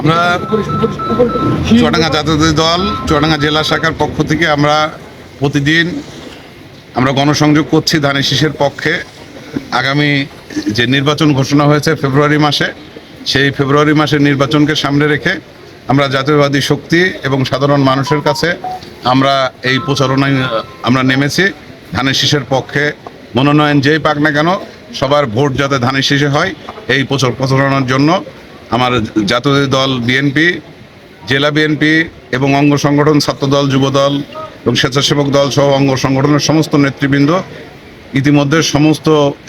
আমরা চুয়াডাঙ্গা জাতীয় দল, চুয়াডাঙ্গা জেলা শাখার পক্ষ থেকে আমরা প্রতিদিন আমরা গণসংযোগ করছি ধানের শীষের পক্ষে। আগামী যে নির্বাচন ঘোষণা হয়েছে ফেব্রুয়ারি মাসে, সেই ফেব্রুয়ারি মাসের নির্বাচনকে সামনে রেখে আমরা জাতীয়বাদী শক্তি এবং সাধারণ মানুষের কাছে আমরা এই প্রচারণায়, আমরা নেমেছি। ধানের শীষের পক্ষে মনোনয়ন যেই পাক না কেন, সবার ভোট যাতে ধানের শীষে হয়, এই প্রচার প্রচারণার জন্য আমার জাতীয় দল বিএনপি, জেলা বিএনপি এবং অঙ্গ সংগঠন ছাত্রদল যুবদল এবং স্বেচ্ছাসেবক দল সহ অঙ্গ সংগঠনের সমস্ত নেতৃবৃন্দ ইতিমধ্যে সমস্ত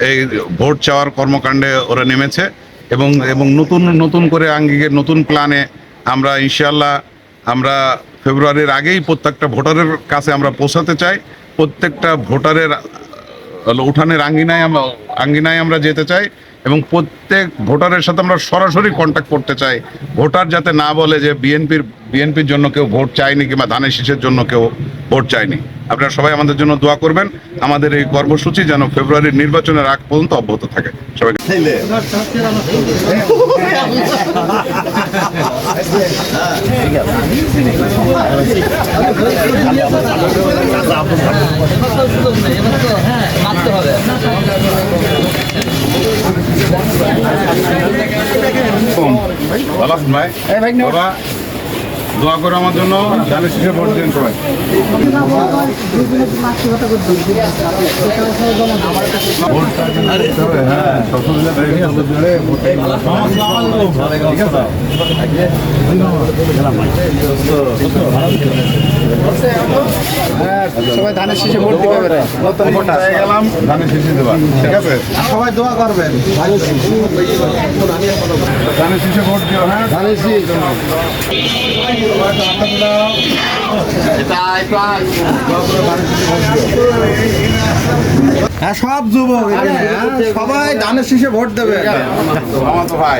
এই ভোট চাওয়ার কর্মকাণ্ডে ওরা নেমেছে এবং এবং নতুন নতুন করে আঙ্গিকের নতুন প্ল্যানে আমরা ইনশাল্লাহ আমরা ফেব্রুয়ারির আগেই প্রত্যেকটা ভোটারের কাছে আমরা পৌঁছাতে চাই। প্রত্যেকটা ভোটারের উঠানের আঙ্গিনায় আমরা আঙ্গিনায় আমরা যেতে চাই এবং প্রত্যেক ভোটারের সাথে আমরা সরাসরি কন্ট্যাক্ট করতে চাই। ভোটার যাতে না বলে যে বিএনপির বিএনপির জন্য কেউ ভোট চায়নি কিংবা ধানের শীষের জন্য কেউ ভোট চায়নি। আপনারা সবাই আমাদের জন্য দোয়া করবেন। আমাদের এই কর্মসূচি যেন ফেব্রুয়ারির নির্বাচনের আগ পর্যন্ত অব্যাহত থাকে। সবাইকে ভালো আছেন ভাই বাবা দোয়া করো আমার জন্য ধানের শীষে ভোট দিন সবাই হ্যাঁ। ঠিক আছে? সবাই ধানের শীষে ভোট দিবে এবারে। নতুন ভোটার পেয়ে গেলাম। ধানের শীষে দেবা। ঠিক আছে? সবাই দোয়া করবেন। ধানের শীষে ভোট দিও হ্যাঁ? ধানের শীষ। হ্যাঁ সব যুবক হ্যাঁ, সবাই ধানের শীষে ভোট দেবে। আমার তো ভাই।